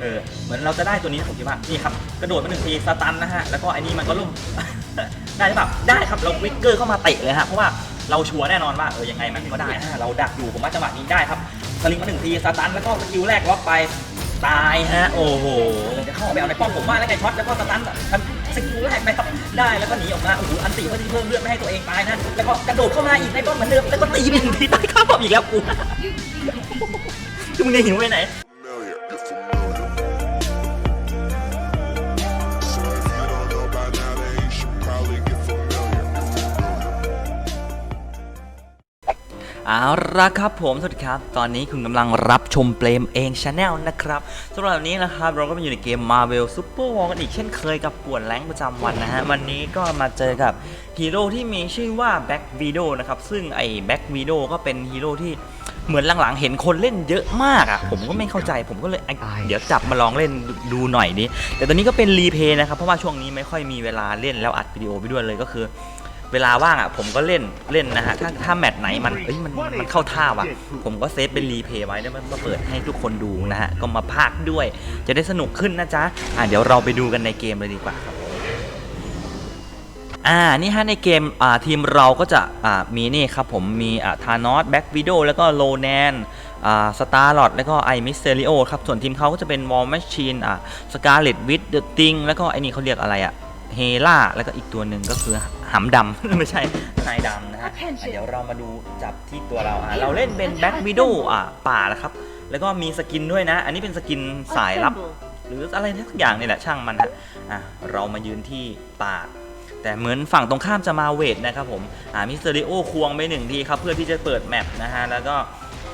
เออเหมือนเราจะได้ตัวนี้ผมคิดว่านี่ครับกระโดดมาหนึ่งทีสตันนะฮะแล้วก็ไอ้นี่มันก็ล่ม ได้หรือเปล่าได้ครับเราวิกเกอร์เข้ามาเตะเลยฮะเพราะว่าเราชัวร์แน่นอนว่าเออยังไงมันก็ได้นะเราดักอยู่ผมว่าจังหวะนี้ได้ครับสลิงมาหนึ่งทีสตันแล้วก็สกิลแรกล็อกไปตายฮะโอ้โหจะเข้าไปเอาในป้อมผมว่าแล้วไงช็อตแล้วก็สตันทำสกิลแรกนะครับได้แล้วก็หนีออกมาโอ้โหอันตีเพื่อที่เพิ่มเลือดไม่ให้ตัวเองตายนะแล้วก็กระโดดเข้ามาอีกในป้อมเหมือนเดิมแล้วก็ตีไปหนึ่งทีตายข้ามป้อมอีกแล้วกูคือมึงจะหิวไปไหน เอาละครับผมสวัสดีครับ ตอนนี้คุณกำลังรับชมเปลมเองชาแนลนะครับสำหรับวันนี้นะครับ เราก็มาอยู่ในเกม Marvel Super War กันอีกเช่นเคยกับป่วนแรงประจำวันนะฮะ วันนี้ก็มาเจอกับฮีโร่ที่มีชื่อว่า Black Widow นะครับ ซึ่งไอ้ Black Widow ก็เป็นฮีโร่ที่เหมือนหลังๆ เห็นคนเล่นเยอะมากอะ ผมก็ไม่เข้าใจผมก็เลยไอ้เดี๋ยวจับมาลองเล่นดูหน่อยนี้แต่ตอนนี้ก็เป็นรีเพย์นะครับเพราะว่าช่วงนี้ไม่ค่อยมีเวลาเล่นแล้วอัดวิดีโอไปด้วยเลยก็คือเวลาว่างอะผมก็เล่นเล่นนะฮะถ้าถ้าแมตช์ไหนมันเอ้ยมันมันเข้าท่าว่ะ ผมก็เซฟเป็นรีเพย์ไว้แล้วมันมาเปิดให้ทุกคนดูนะฮะก็มาพากด้วย จะได้สนุกขึ้นนะจ๊ะอะเดี๋ยวเราไปดูกันในเกมเลยดีกว่าครับอ่า นี่ฮะในเกมอ่าทีมเราก็จะอ่ามีนี่ครับผมมีอ่าธานอสแบ็กวิดโอแล้วก็โลแนนอ่าสตาร์ลอดแล้วก็ไอมิสเตริโอครับ ส่วนทีมเขาก็จะเป็นวอลแมชชีนอ่าสกาเลตวิดเดอะติงแล้วก็ไอนี่เขาเรียกอะไรอะ เฮล่าแล้วก็อีกตัวหนึ่งก็คือหำดำ ไม่ใช่นายดำนะฮะอะเดี๋ยวเรามาดูจับที่ตัวเราอ่าเราเล่นเป็นแบ็กวิดโออ่าป่านะครับ แล้วก็มีสกินด้วยนะ อันนี้เป็นสกินสายลับ หรืออะไรสักอย่างนี่แหละช่างมันฮะอะเรามายืนที่ป่าแต่เหมือนฝั่งตรงข้ามจะมาเวทนะครับผมอ่ามิสเตอริโอควงไปหนึ่งทีครับเพื่อที่จะเปิดแมปนะฮะแล้วก็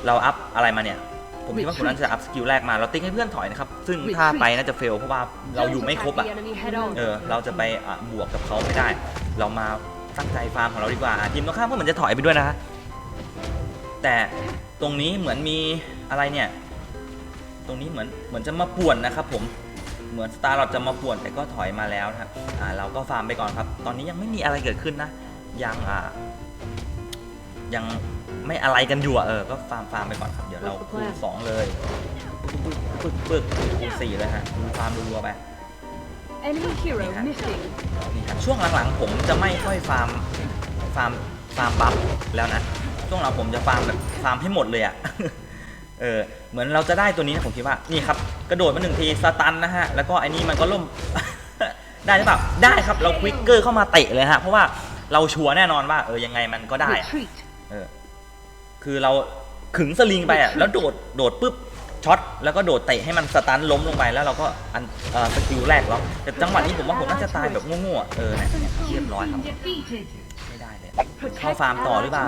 เราอัพอะไรมาเนี่ย ผมคิดว่าคนนั้นจะอัพสกิลแรกมาเราติ๊กให้เพื่อนถอยนะครับ ซึ่งถ้าไปน่าจะเฟลเพราะว่าเราอยู่ไม่ครบอะเออเราจะไปอะบวกกับเขาไม่ได้ เรามาตั้งใจฟาร์มของเราดีกว่าอะทีมตรงข้ามก็เหมือนจะถอยไปด้วยนะฮะแต่ตรงนี้เหมือนมีอะไรเนี่ย ตรงนี้เหมือนเหมือนจะมาป่วนนะครับผมเหมือนสตาร์เราจะมาป่วนแต่ก็ถอยมาแล้วนะครับอ่าเราก็ฟาร์มไปก่อนครับ ตอนนี้ยังไม่มีอะไรเกิดขึ้นนะ ยังอ่ายัง ไม่อะไรกันอยู่อะเออ ก็ฟาร์มฟาร์มไปก่อนครับ เดี๋ยวเราคูณสองเลยปึ๊กปึ๊กปึ๊กปึ๊กคูณสี่เลยฮะดูฟาร์มรัวๆไป Enemy hero missing. นี่ครับช่วงหลังๆผมจะไม่ค่อยฟาร์มฟาร์มฟาร์มบัฟแล้วนะ ช่วงหลังผมจะฟาร์มแบบฟาร์มให้หมดเลยอะ่ะเออเหมือนเราจะได้ตัวนี้นะผมคิดว่านี่ครับกระโดดมาหนึ่งทีสตันนะฮะแล้วก็ไอ้นี่มันก็ล่มได้หรือเปล่าได้ครับเราควิกเกอร์เข้ามาเตะเลยฮะเพราะว่าเราชัวร์แน่นอนว่าเออยังไงมันก็ได้อะ Retreat. เออ คือเราขึงสลิงไปอะแล้วโดดโดดปุ๊บช็อตแล้วก็โดดเตะให้มันสตันล้มลงไปแล้วเราก็อันเอ่อสกิลแรกล็อกแต่จังหวะนี้ผมว่าผมน่าจะตายแบบโง่ๆอะเออเนี่ยเรียบร้อยครับไม่ได้เลยเข้าฟาร์มต่อหรือเปล่า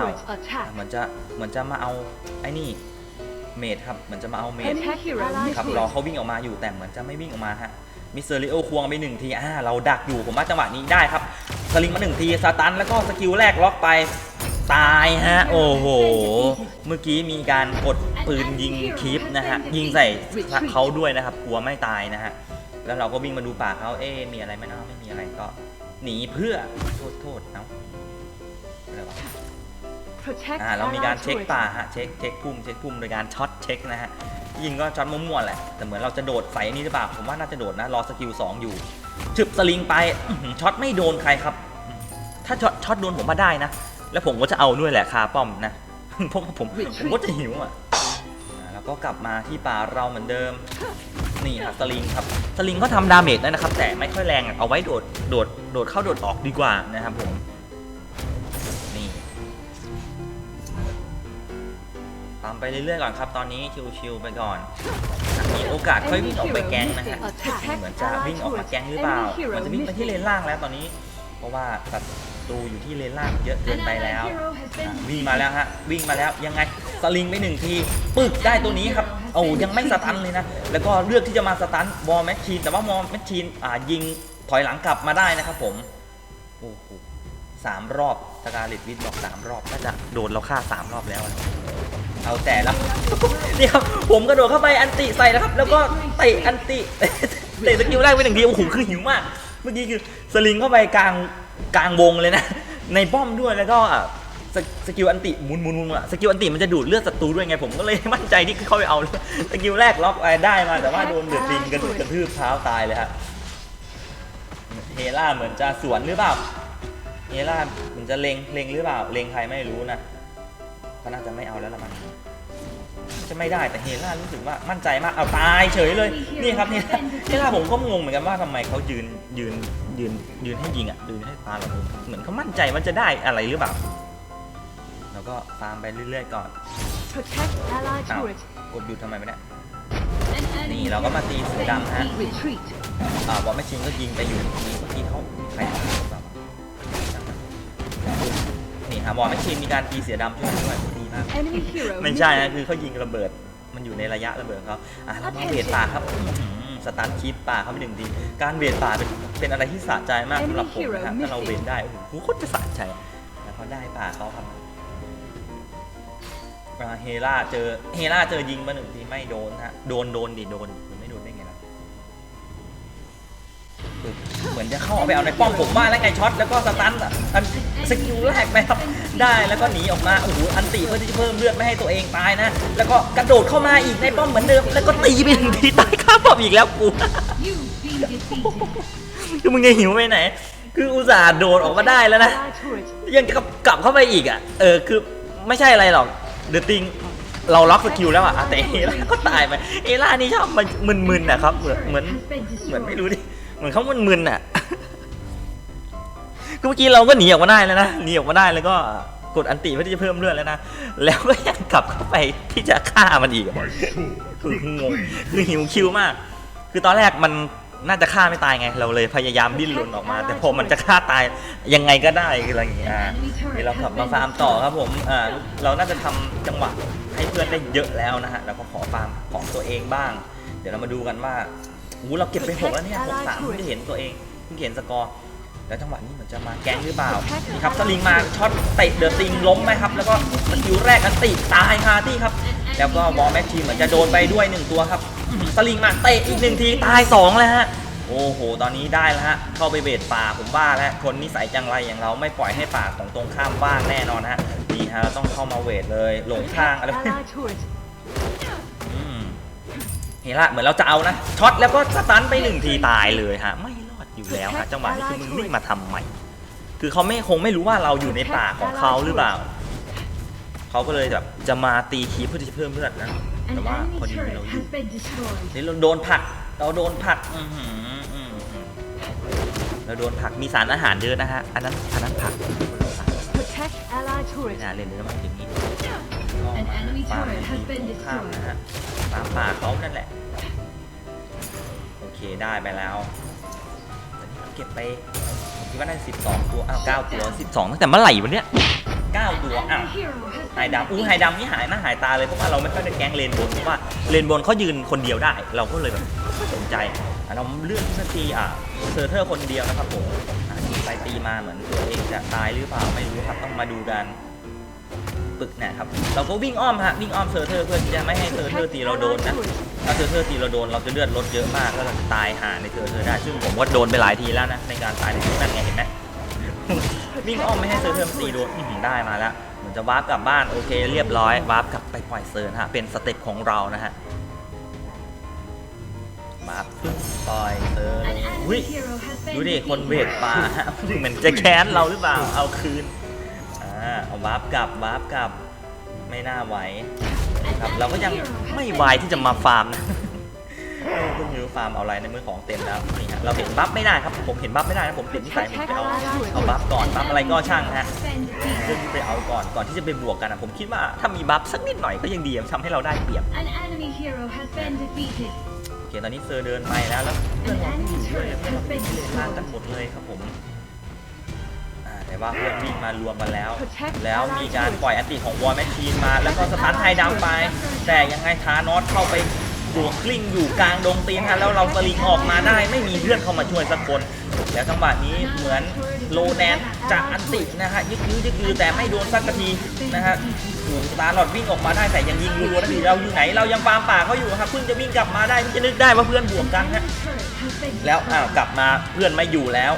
เหมือนจะเหมือนจะมาเอาไอ้นี่เมดครับเหมือนจะมาเอาเมดครับรอเขาวิ่งออกมาอยู่แต่เหมือนจะไม่วิ่งออกมาฮะมิสเตอริโอควงไปหนึ่งทีอ่าเราดักอยู่ผมว่าจังหวะนี้ได้ครับสลิงมาหนึ่งทีสตันแล้วก็สกิลแรกล็อกไป ตายฮะ โอ้โห เมื่อกี้มีการกดปืนยิงคีปนะฮะ ยิงใส่เขาด้วยนะครับ กลัวไม่ตายนะฮะ แล้วเราก็วิ่งมาดูป่ากเขาเอ๊ะมีอะไรไหมเนาะไม่มีอะไรก็หนีเพื่อโทษโทษเนาะอะไรวะ Protect อ่าเรามีการ allied เช็ค turret. ป่าฮะ เช็คเช็คพุ่มเช็คพุ่มโดยการช็อตเช็คนะฮะ ยิงก็ช็อตมั่วๆแหละ แต่เหมือนเราจะโดดใส่อันนี้หรือเปล่า ผมว่าน่าจะโดดนะ รอสกิล2อยู่ฉึบสลิงไปอื้อหือช็อตไม่โดนใครครับอืมถ้าช็อตช็อตโดนผมมาได้นะ แล้วผมก็จะเอาด้วยแหละคาป้อมนะเพราะว่าผมผมก็จะหิวอะอ่าแล้วก็กลับมาที่ป่าเราเหมือนเดิม นี่ครับสลิงครับสลิงก็ทำดาเมจได้นะครับ แต่ไม่ค่อยแรงอะเอาไว้โดดโดดโดดเข้าโดดออกดีกว่านะครับผม นี่ตามไปเรื่อยๆก่อนครับ ตอนนี้ชิวๆไปก่อนอะมีโอกาสค่อยวิ่งออกไปแก๊งนะฮะ เหมือนจะวิ่งออกมาแก๊งหรือเปล่าเหมือนจะวิ่งไปที่เลนล่างแล้วตอนนี้ เพราะว่าศั ตรูอยู่ที่เลนล่างเยอะเกินไปแล้วอะวิ่งมาแล้วฮะวิ่งมาแล้วยังไงสลิงไปหนึ่งทีปึกได้ตัวนี้ครับโอ้ยังไม่สตันเลยนะแล้วก็เลือกที่จะมาสตันวอลแมชชีนแต่ว่าวอลแมชชีนอ่ายิงถอยหลังกลับมาได้นะครับผมโอ้โหสามรอบสกาลิตวิทบอกสามรอบน่าจะโดนเราฆ่าสามรอบแล้วนะเอาแต่แล้วนี่ครับผมกระโดดเข้าไปอันติใส่แล้วครับ แล้วก็เตะอันติ เตะสกิลแรกไปหนึ่งทีโอ้โหคือหิวมาก เมื่อกี้คือสลิงเข้าไปกลาง กลางวงเลยนะ ในป้อมด้วยแล้วก็สกสกิลอันติหมุนหมุนหมุนอะสกิลอันติมันจะดูดเลือดศัตรูด้วยไงผมก็เลยมั่นใจที่เข้าไปเอาสกิลแรกล็อกไว้ได้มาแต่ว่าโดนเดือดติงกระดูดกระทืบเท้าตายเลยฮะเฮล่าเหมือนจะสวนหรือเปล่าเฮล่าเหมือนจะเลงเลงหรือเปล่าเลงใครไม่รู้นะก็น่าจะไม่เอาแล้วละมัน จะไม่ได้แต่เฮล่ารู้สึกว่ามั่นใจมากเอาตายเฉยเลยนี่ครับเฮล่าเฮล่าผมก็งงเหมือนกันว่าทำไมเขายืนยืนยืนยืนให้ยิงอะยืนให้ตาเราเหมือนเขามั่นใจว่าจะได้อะไรหรือเปล่าแล้วก็ตามไปเรื่อยๆก่อน Protect allied อ้าว turret. กดหยุดทำไมไม่ได้ An enemy นี่เราก็มาตีสีดำฮะ retreat. อ่าวอลแมชชินก็ยิงไปอยู่นี่เมื่อกี้เขามีใครเอาหรือเปล่านี่ฮะวอลแมชชินมีการตีเสือดำช่วยด้วย ดีมาก Enemy hero ไม่ใช่นะ missing. คือเขายิงระเบิด มันอยู่ในระยะระเบิดของเขาอะเรามาเวทป่าครับอื้อหือสตาร์ทคลิปป่าเข้าไปหนึ่งที การเวทป่าเป็นเป็นอะไรที่สะใจมากสำหรับผมนะครับถ้าเราเวทได้โอ้โหโคตรจะสะใจแล้วเขาได้ป่าเขาครับอ่าเฮล่าเจอเฮล่าเจอยิงมาหนึ่งทีไม่โดนฮะโดนโดนดิโดนหรือไม่โดนได้ไงล่ะปึ๊บเหมือนจะเข้าไปเอาในป้อมผมว่าแล้วไงช็อตแล้วก็สตันอะอัน สกิลแรกไปครับได้แล้วก็หนีออกมาโอ้โหอันติเพื่อที่จะเพิ่มเลือดไม่ให้ตัวเองตายนะ แล้วก็กระโดดเข้ามาอีกในป้อมเหมือนเดิม แล้วก็ตีไปหนึ่งทีตายข้ามป้อมอีกแล้วกูคือมึงจะหิวไปไหน คืออุตส่าห์โดดออกมาได้แล้วนะ ยังกลับกลับเข้าไปอีกอะ เออคือไม่ใช่อะไรหรอกเดอะติงเราล็อกสกิลแล้วอะแต่เอล่าก็ตายไปเอล่านี่ชอบมันมึนๆนะครับ เหมือนเหมือนเหมือนไม่รู้ดิเหมือนเขามึนๆอะ ก็เมื่อกี้เราก็หนีออกมาได้แล้วนะหนีออกมาได้แล้วก็กดอันติเพื่อที่จะเพิ่มเลือดแล้วนะ แล้วก็ยังกลับเข้าไปที่จะฆ่ามันอีกอะคืองงคือหิวคิวมาก คือตอนแรกมันน่าจะฆ่าไม่ตายไง เราเลยพยายามดิ้นรนออกมา แต่พอมันจะฆ่าตายยังไงก็ได้คืออะไรอย่างเงี้ยอะเดี๋ยวเรากลับมาฟาร์มต่อครับผมอ่าเราน่าจะทำจังหวะให้เพื่อนได้เยอะแล้วนะฮะแล้วก็ขอฟาร์มของตัวเองบ้าง เดี๋ยวเรามาดูกันว่าโอ้โหเราเก็บไปหกแล้วเนี่ยหกสามเพิ่งจะเห็นตัวเองเพิ่งเห็นสกอร์ แล้วจังหวะนี้เหมือนจะมาแก๊งหรือเปล่านี่ครับสลิงมาช็อตเตะเดือะติงล้มไหมครับ แล้วก็สกิลแรกอันติตายคาที่ครับ แล้วก็วอลแมชชีเหมือนจะโดนไปด้วยหนึ่งตัวครับสลิงมาเตะอีกหนึ่งทีตายสองแล้วฮะโอ้โห ตอนนี้ได้แล้วฮะ เข้าไปเบดป่าผมว่าแล้วคนนิสัยจังไรอย่างเราไม่ปล่อยให้ป่าของตรงข้ามว่างแน่นอนฮะดีฮะเราต้องเข้ามาเวทเลยหลงทางอะไรเห็นละเหมือนเราจะเอานะช็อตแล้วก็สตันไปหนึ่งทีตายเลยฮะไม่ อดอยู่แล้วฮะจังหวะนี้คือมึงนี่มาทำใหม่ คือเขาไม่คงไม่รู้ว่าเราอยู่ในป่าของเขาหรือเปล่า เขาก็เลยแบบจะมาตีคีบเพื่อที่จะเพิ่มเลือดนะ An แต่ว่าพอ enemy ดี turret เราอยู่ has been destroyed. นี่เราโดนผลักเราโดนผลักอือหืออือหือเราโดนผลักมีสารอาหารเยอะนะฮะอันนั้นอันนั้นผลัก Protect allied ไม่ turret. น่าเล่นเลยนะมันอย่างนี้ An enemy ฟาร์ม turret has ที been มข้าม destroyed. นะฮะฟาร์มป่าเขานั่นแหละ โอเคได้ไปแล้วตอนนี้ เก็บไปผมคิดว่าน่าจะ12ตัวอ้าว9ตัว12ตั้งแต่เมื่อไหร่วะเนี่ย9ตัวอ้าว Enemy hero has ไฮ been ดำอู้ไฮ defeated. ดำนี่หายหน้าหายตาเลยเพราะว่าเราไม่ค่อยได้แก๊งเลนบนเพราะว่าเลนบนเขายืนคนเดียวได้ เราก็เลยแบบไม่สนใจเราเลือกที่จะตีอะเซอร์เทอร์คนเดียวนะครับผมอะตีไปตีมาเหมือนตัวเองจะตายหรือเปล่าไม่รู้ครับต้องมาดูกันปึกเนี่ยครับเราก็วิ่งอ้อมฮะวิ่งอ้อมเซอร์เทอร์เพื่อที่จะไม่ให้เซอร์เทอร์ตีเราโดนนะ ถ้าเซอร์เทอร์ตีเราโดนเราจะเลือดลดเยอะมากแล้วเราจะตายหาในเซอร์เทอร์ได้ ซึ่งผมก็โดนไปหลายทีแล้วนะในการตายในที่นั่นไงเห็นไหมวิ่งอ้อมไม่ให้เซอร์เทอร์มันตีโดนได้มาแล้วเหมือนจะวาร์ปกลับบ้านโอเคเรียบร้อยวาร์ปกลับไปปล่อยเซิร์นฮะเป็นสเต็ปของเรานะฮะวาร์ปปึ๊บปล่อยเซิร์นอุ้ยดูดิคนเวทป่าเหมือนจะแค้นเราหรือเปล่าเอาคืนอ่าเอาวาร์ปกลับวาร์ปกลับไม่น่าไหว ครับ เราก็ยังไม่ไหวที่จะมาฟาร์มนะเพิ่งรู้ฟาร์มเอาอะไรในมือของเต็มแล้วนี่ฮะเราเห็นบัฟไม่ได้ครับผมเห็นบัฟไม่ได้นะผมติดนิสัยผมไปเอาเอาบัฟก่อนบัฟอะไรก็ช่างฮะ Been defeated. เรื่องที่ไปเอาก่อนก่อนที่จะไปบวกกันนะผมคิดว่าถ้ามีบัฟสักนิดหน่อยก็ยังดีอะทำให้เราได้เปรียบ An enemy hero has been defeated. โอเคตอนนี้เซอร์เดินไปแล้วแล้วเพื่อนเราที่อยู่ด้วยเพื่อนเราเป็นเลนล่างกันหมดเลยครับผม อ่าแต่ว่าเพื่อนวิ่งมารวมกันแล้ว แล้วมีการปล่อยอันติของวอลแมชชีนมา แล้วก็สตาร์ทไฮดำไป แต่ยังไงทานอสเข้าไปบวกกลิ้งอยู่กลางดงตีนฮะแล้วเราสลิงออกมาได้ไม่มีเพื่อนเข้ามาช่วยสักคน แล้วจังหวะนี้เหมือนโลแนนจะอันตินะฮะยึกยื้อยึกยื้อแต่ไม่โดนสักทีนะฮะโอ้โหสตาร์ลอดวิ่งออกมาได้แต่ยังยิงรัวๆนะทีเราอยู่ไหนเรายังฟาร์มป่าเขาอยู่ครับเพิ่งจะวิ่งกลับมาได้เพิ่งจะนึกได้ว่าเพื่อนบวกกันฮะ Turret has been แล้วอ้าว destroyed. กลับมาเพื่อนไม่อยู่แล้ว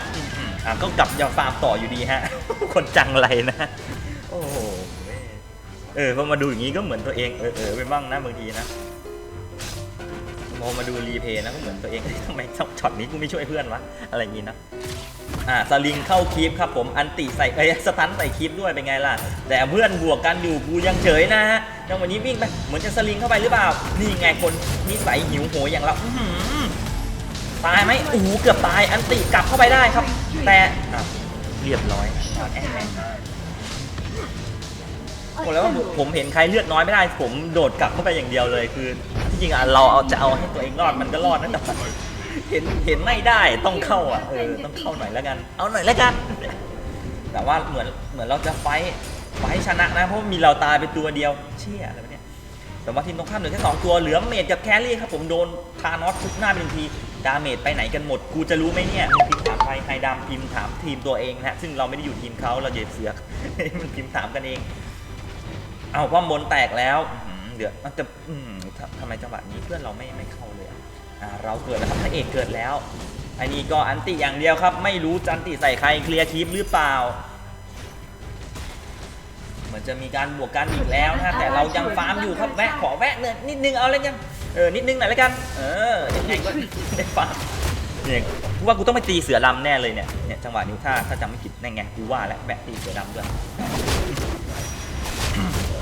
อืมอ่าก็กลับยังฟาร์มต่ออยู่ดีฮะ คนจังไรนะ โอ้โหเออพอมาดูอย่างนี้ก็เหมือนตัวเองเออเออไปบ้างนะบางทีนะพอมาดูรีเพย์นะก็เหมือนตัวเองทำไมช็อตนี้กูไม่ช่วยเพื่อนวะอะไรอย่างนี้นะอ่าสลิงเข้าคีฟครับผมอันติใส่เอ้ยสตันใส่คีฟด้วยเป็นไงล่ะ แต่เพื่อนบวกกันอยู่กูยังเฉยนะฮะจังหวะนี้วิ่งไปเหมือนจะสลิงเข้าไปหรือเปล่า นี่ไงคนนิสัยหิวโหยอย่างเราอื ตายไหมโอ้โหเกือบตายอันติกลับเข้าไปได้ครับ แต่อะเรียบร้อยนอนแอะแอะบอกแล้วว่าผมเห็นใครเลือดน้อยไม่ได้ ผมโดดกลับเข้าไปอย่างเดียวเลยคือที่จริงอะเราเอาจะเอาให้ตัวเองรอดมันก็รอดนะแต่ว่าเห็นเห็นไม่ได้ต้องเข้าอะเออต้องเข้าหน่อยแล้วกัน เอาหน่อยแล้วกัน แต่ว่าเหมือนเหมือนเราจะไฟท์ไฟท์ชนะนะเพราะว่ามีเราตายไปตัวเดียว เชี่ยอะไรวะเนี่ยแต่ว่าทีมตรงข้ามเหลือแค่สองตัวเหลือเมดกับแครี่ครับผมโดนทานอสทุกหน้าเป็นที ดาเมจไปไหนกันหมด กูจะรู้ไหมเนี่ยมีพิมพ์ถามใครไฮดามพิมพ์ถามทีมตัวเองนะฮะซึ่งเราไม่ได้อยู่ทีมเขาเราเหยียดเสือกมันพิมพ์ถามกันเอง เอาป้อมบนแตกแล้วเดือดมันจะทำทำไมจังหวะนี้เพื่อนเราไม่ไม่เข้าเลยอ่าเราเกิดแล้วครับพระเอกเกิดแล้วอันนี้ก็อันติอย่างเดียวครับ ไม่รู้จันติใส่ใครเคลียร์ทีมหรือเปล่า เหมือนจะมีการบวกกันอีกแล้วนะแต่เรายังฟาร์มอยู่ครับแวะขอแวะเนินนิดนึงเอาเลยกัน เออนิดนึงหน่อยแล้วกัน เออยังไงก็ได้ฟาร์มเนี่ยกูว่ากูต้องไปตีเสือดำแน่เลยเนี่ยเนี่ยจังหวะนี้ถ้าถ้าจำไม่ผิดนั่นไงกูว่าแล้วแวะตีเสือดำด้วย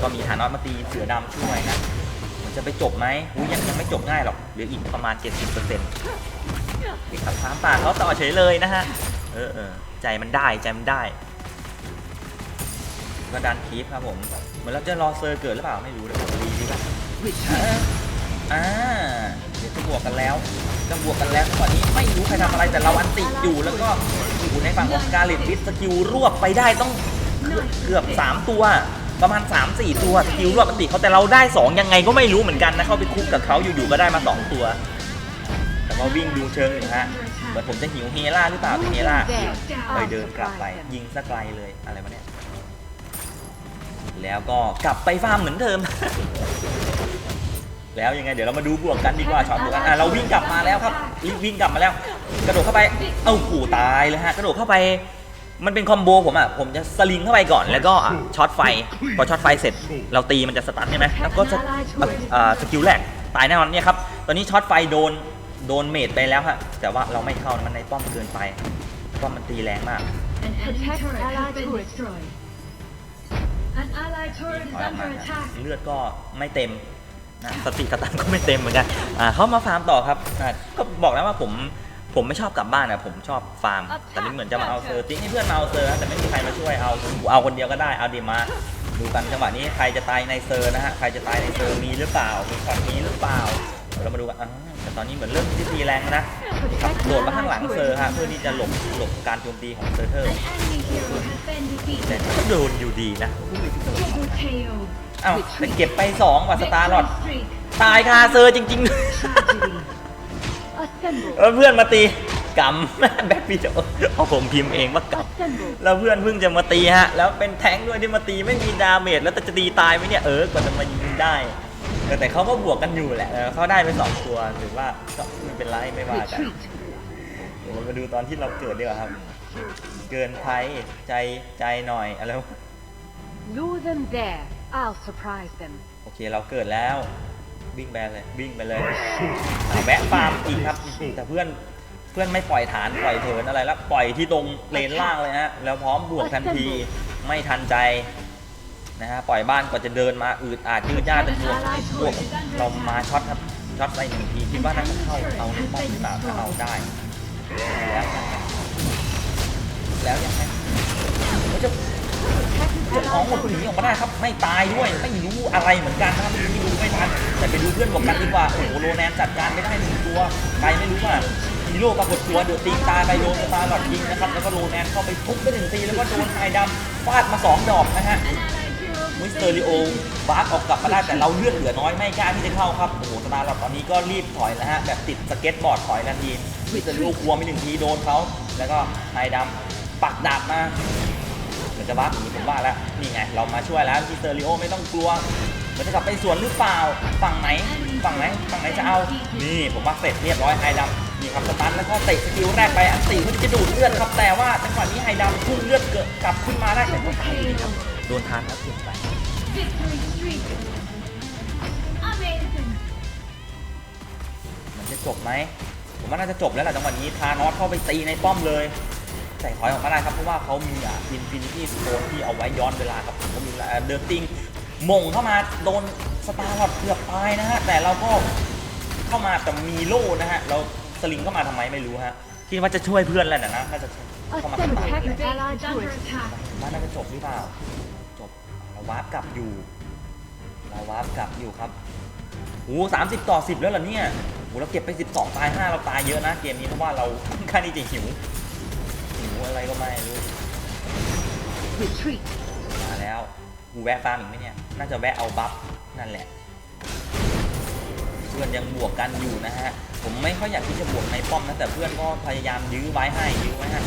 ก็มีฐานอสมาตีเสือดำช่วยนะมันจะไปจบไหมอุ๊ยยังยังไม่จบง่ายหรอกเหลืออีกประมาณ 70%ที่ขับสาป่าเขาต่อเฉยเลยนะฮะเออเออใจมันได้ใจมันได้ก็ดันคีฟครับผม เหมือนเราจะรอเซอร์เกิดหรือเปล่าไม่รู้เลยดีดีป่ะ อ่าเดี๋ยวจะบวกกันแล้วจะบวกกันแล้วตอนนี้ไม่รู้ใครทำอะไรแต่เราอันติอยู่แล้วก็อยู่ในฝั่งของกาเลตวิสสกิลรวบไปได้ต้องเกือบเกือบ 3 ตัวประมาณ 3-4 ตัวสกิลรวบอันติเขาแต่เราได้ 2 ยังไงก็ไม่รู้เหมือนกันนะเข้าไปคุกกับเขาอยู่ๆก็ได้มา 2 ตัว แต่ว่าวิ่งดูเชิงอยู่ฮะเหมือนผมจะหิวเฮล่าหรือเปล่าแต่เฮล่าไปเดินกลับไปยิงสไกลเลยอะไรวะเนี่ยแล้วก็กลับไปฟาร์มเหมือนเดิม แล้วยังไงเดี๋ยวเรามาดูบวกกันดีกว่าช็อตบวกกันอะเราวิ่งกลับมาแล้วครับวิ่งกลับมาแล้ว กระโดดเข้าไปเอ้าขู่ตายเลยฮะกระโดดเข้าไปมันเป็นคอมโบผมอะผมจะสลิงเข้าไปก่อนแล้วก็อะช็อตไฟพอช็อตไฟเสร็จ เราตีมันจะสตันใช่ไหมแล้วก็สอะอ่าสกิลแรกตายแน่นอนเนี่ยครับตอนนี้ช็อตไฟโดนโดนเมดไปแล้วฮะแต่ว่าเราไม่เข้านะมันในป้อมเกินไปป้อมมันตีแรงมาก An enemy Protect turret has allied been turret. destroyed. An allied turret ถ is อยออกมา under ฮะ attack. เลือดก็ไม่เต็ม นะสติสตังค์ก็ไม่เต็มเหมือนกันอ่าเข้ามาฟาร์มต่อครับอ่าก็บอกแล้วว่าผมผมไม่ชอบกลับบ้านอะผมชอบฟาร์มแต่นี่เหมือนจะมาเอาเซอร์จริงให้เพื่อนมาเอาเซอร์นะแต่ไม่มีใครมาช่วยเอากูเอาคนเดียวก็ได้เอาดีมาดูกันจังหวะนี้ใครจะตายในเซอร์นะฮะใครจะตายในเซอร์มีหรือเปล่ามีช็อตนี้หรือเปล่าเดี๋ยวเรามาดูกันอ่าแต่ตอนนี้เหมือนเริ่มที่ตีแรงนะโดดมาข้างหลังเซอร์ฮะเพื่อที่จะหลบหลบการโจมตีของเซอร์เทอ An ร์ enemy hero has been แต่ defeated. ก็โดนอยู่ดีนะ Double KO. อ้าวแต่เก็บไปสองว่ะสตาร์ลอด Victory streak. ตายคาเซอร์จริงๆ Tragedy. Assemble. เออเพื่อนมาตีกำแบ็คพีโดเพราะผมพิมพ์เองว่ากำ Assemble. แล้วเพื่อนเพิ่งจะมาตีฮะ แล้วเป็นแท้งด้วยที่มาตีไม่มีดาเมจแล้วจะตีตายไหมเนี่ยเออกว่าจะมายิงได้เออแต่เขาก็บวกกันอยู่แหละเออเขาได้ไปสองตัวถือว่าก็ไม่เป็นไรไม่ว่ากัน Retreat. เดี๋ยวเรามาดูตอนที่เราเกิดดีกว่าครับ เกินภัยใจใจหน่อยอะไรวะ Lure them there. I'll surprise them. โอเคเราเกิดแล้ววิ่งไปเลยวิ่งไปเลยอะแวะฟาร์มอีกครับแต่เพื่อนเพื่อนไม่ปล่อยฐานปล่อยเถินอะไรแล้วปล่อยที่ตรงเลนล่างเลยฮะแล้วพร้อมบวกทันทีไม่ทันใจนะฮะปล่อยบ้านกว่าจะเดินมาอืดอาดยืดยาดเป็นบวกบวกเรามาช็อตครับช็อตใส่หนึ่งทีคิดว่าน่าจะเข้าเอาในป้อมหรือเปล่าถ้าเอาได้แล้วยังไงแล้วยังไงเขาจะเจ้า ของหมดคนหนีออกมาได้ครับ ไม่ตายด้วยไม่รู้อะไรเหมือนกันนะครับที่ดูไม่ทันแต่ไปดูเพื่อนบอกกันดีกว่า โอ้โหโรแนนจัดการไม่ได้หนึ่งตัวใครไม่รู้ว่าฮีโร่ปรากฏตัวเดือดตีตาไปโดนตาร์ลอดยิงนะครับแล้วก็โรแนนเข้าไปทุบไปหนึ่งทีแล้วก็โดนไฮดำฟาดมาสองดอกนะฮะมิสเตอริโอบาร์กออกกลับมาได้แต่เราเลือดเหลือน้อยไม่กล้าที่จะเข้าครับโอ้โหสตาร์ตอนนี้ก็รีบถอยแล้วฮะแบบติดสเก็ตบอร์ดถอยทันทีมิสเตอริโอควงไปหนึ่งทีโดนเขาแล้วก็ไฮดำปักดาบมา จะบัฟอย่างนี้ผมว่าแล้วนี่ไงเรามาช่วยแล้วพี่เซอร์ริโอไม่ต้องกลัวเหมือนจะกลับไปสวนหรือเปล่าฝั่งไหนฝั่งไหนฝั่งไหนจะเอา นี่ผมว่าเสร็จเรียบร้อยไฮดำนี่ครับสตันแล้วก็เตะสกิลแรกไปอันตีเพื่อที่จะดูดเลือดครับแต่ว่าจังหวะนี้ไฮดำพุ่งเลือดเกิดกลับขึ้นมาได้แต่ก็ตายอยู่ดีครับโดนทานแล้วเปลี่ยนไปมันจะจบไหมผมว่าน่าจะจบแล้วแหละจังหวะนี้ทานอสเข้าไปตีในป้อมเลย ส่ถอยออกมาได้ครับ เพราะว่าเขามีอะอินฟินิตี้สโตนที่เอาไว้ย้อนเวลาครับผมก็มีเดินติงมงเข้ามาโดนสตาร์ลอดเกือบตายนะฮะ แต่เราก็เข้ามาแต่มีโล่นะฮะ เราสลิงเข้ามาทำไมไม่รู้ฮะ คิดว่าจะช่วยเพื่อนแหละนะน่าจะเข้ามาทำไม Protect Your the base allied is under turret. attack. ว่าน่าจะจบหรือเปล่า จบเราวาร์ปกลับอยู่เราวาร์ปกลับอยู่ครับโอ้สามสิบต่อสิบแล้วเหรอเนี่ยโอ้เราเก็บไปสิบสองตายห้าเราตายเยอะนะเกมนี้เพราะว่าเราค่อนข้างที่จะหิวหิว อะไรก็ไม่รู้ Retreat. มาแล้วกูแวะฟาร์มอีกไหมเนี่ย น่าจะแวะเอาบัฟนั่นแหละ เพื่อนยังบวกกันอยู่นะฮะ ผมไม่ค่อยอยากที่จะบวกในป้อมนะ แต่เพื่อนก็พยายามยื้อไว้ให้ยื้อไว้ให้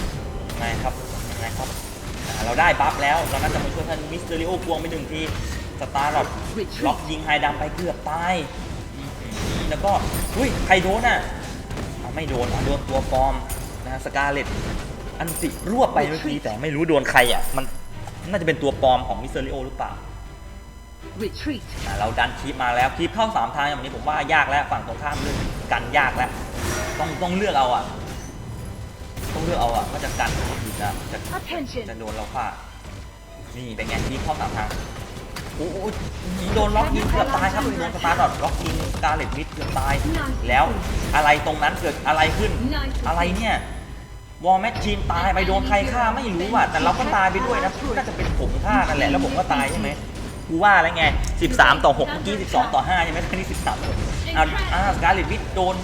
ยังไงครับยังไงครับอ่าเราได้บัฟแล้ว เราน่าจะมาช่วยท่านมิสเตอริโอพวงไปหนึ่งทีสตาร์ล็อกล็อกยิงไฮดำไปเกือบตายอืมแล้วก็อุ้ยใครโดนอะเอาไม่โดนเอาโดนตัวปลอมนะฮะสกาเลต อันติรวบไปเมื่อกี้แต่ไม่รู้โดนใครอะ มันน่าจะเป็นตัวปลอมของมิสเตอริโอหรือเปล่า Retreat. อะเราดันคลิปมาแล้วคลิปเข้าสามทางอย่างนี้ผมว่ายากแล้วฝั่งตรงข้ามเลือกกันยากแล้ว ต้องต้องเลือกเอาอะ ต้องเลือกเอาอะว่าจะกันหรือจะจะ Attention. จะโดนเราฆ่านี่เป็นไงคลิปเข้าสามทางโอ้โหโดนล็อกยิงเกือบตายครับโดนสตาร์ดอทล็อกยิงกาเลตมิดเกือบตาย แล้วอะไรตรงนั้นเกิดอะไรขึ้น อะไรเนี่ย วอลแมชชีนตายไปโดนใครฆ่าไม่รู้อะแต่เราก็ตายไปด้วยนะน่าจะเป็นผมฆ่านั่นแหละแล้วผมก็ตายใช่ไหมกูว่าแล้วไง 13 ต่อ6เมื่อกี้12 ต่อ5ใช่ไหมตอนนี้13ต่ออ่าอ่าสกาเลตวิทโดน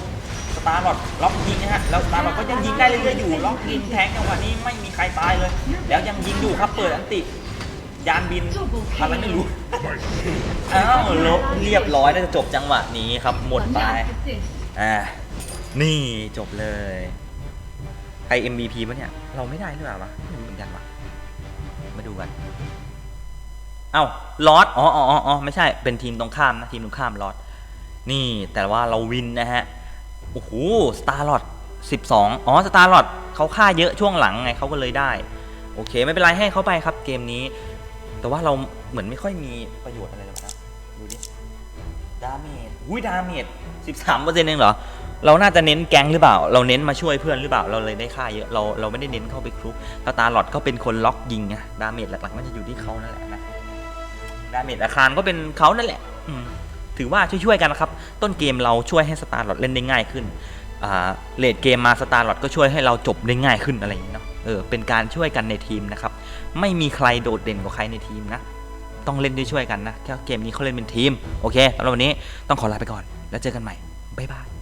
สตาร์ลอดล็อกยิงนะฮะแล้วสตาร์ลอดก็ยังยิงได้เรื่อยๆอยู่ล็อกยิงแทงจังหวะนี้ไม่มีใครตายเลย แล้วยังยิงอยู่ครับเปิดอันติยานบินอะไรไม่รู้อ้าวลบเรียบร้อยน่าจะจบจังหวะนี้ครับหมดไปอ่านี่จบเลย ใคร MVP ปะเนี่ย เราไม่ได้หรือเปล่าวะไม่รู้เหมือนกันวะมาดูกัน เอ้าลอดอ๋ออ๋ออ๋อไม่ใช่ เป็นทีมตรงข้ามนะ ทีมตรงข้ามลอดนี่แต่ว่าเราวินนะฮะ โอ้โห สตาร์ลอด12อ๋อ สตาร์ลอดเขาฆ่าเยอะช่วงหลังไงเขาก็เลยได้ โอเค ไม่เป็นไรให้เขาไปครับเกมนี้ แต่ว่าเราเหมือนไม่ค่อยมีประโยชน์อะไรเลยนะ ดูดิ ดาเมจอุ้ยดาเมจ13เปอร์เซ็นต์เองเหรอ เราน่าจะเน้นแก๊งหรือเปล่า เราเน้นมาช่วยเพื่อนหรือเปล่า เราเลยได้ค่าเยอะ เราเราไม่ได้เน้นเข้าไปคลุกสตาร์ลอดก็เป็นคนล็อกยิงไงดาเมจหลักๆมันจะอยู่ที่เขานั่นแหละนะ ดาเมจอาคารก็เป็นเขานั่นแหละถือว่าช่วยๆกันนะครับ ต้นเกมเราช่วยให้สตาร์หลอดเล่นได้ง่ายขึ้นเลดเกมมาสตาร์หลอดก็ช่วยให้เราจบได้ง่ายขึ้นอะไรอย่างเนี้เนาะ เออ เป็นการช่วยกันในทีมนะครับ ไม่มีใครโดดเด่นกว่าใครในทีมนะ ต้องเล่นด้วยช่วยกันนะแค่เกมนี้เขาเล่นเป็นทีม โอเคสำหรับวันนี้ต้องขอลาไปก่อน แล้วเจอกันใหม่ บ๊ายบาย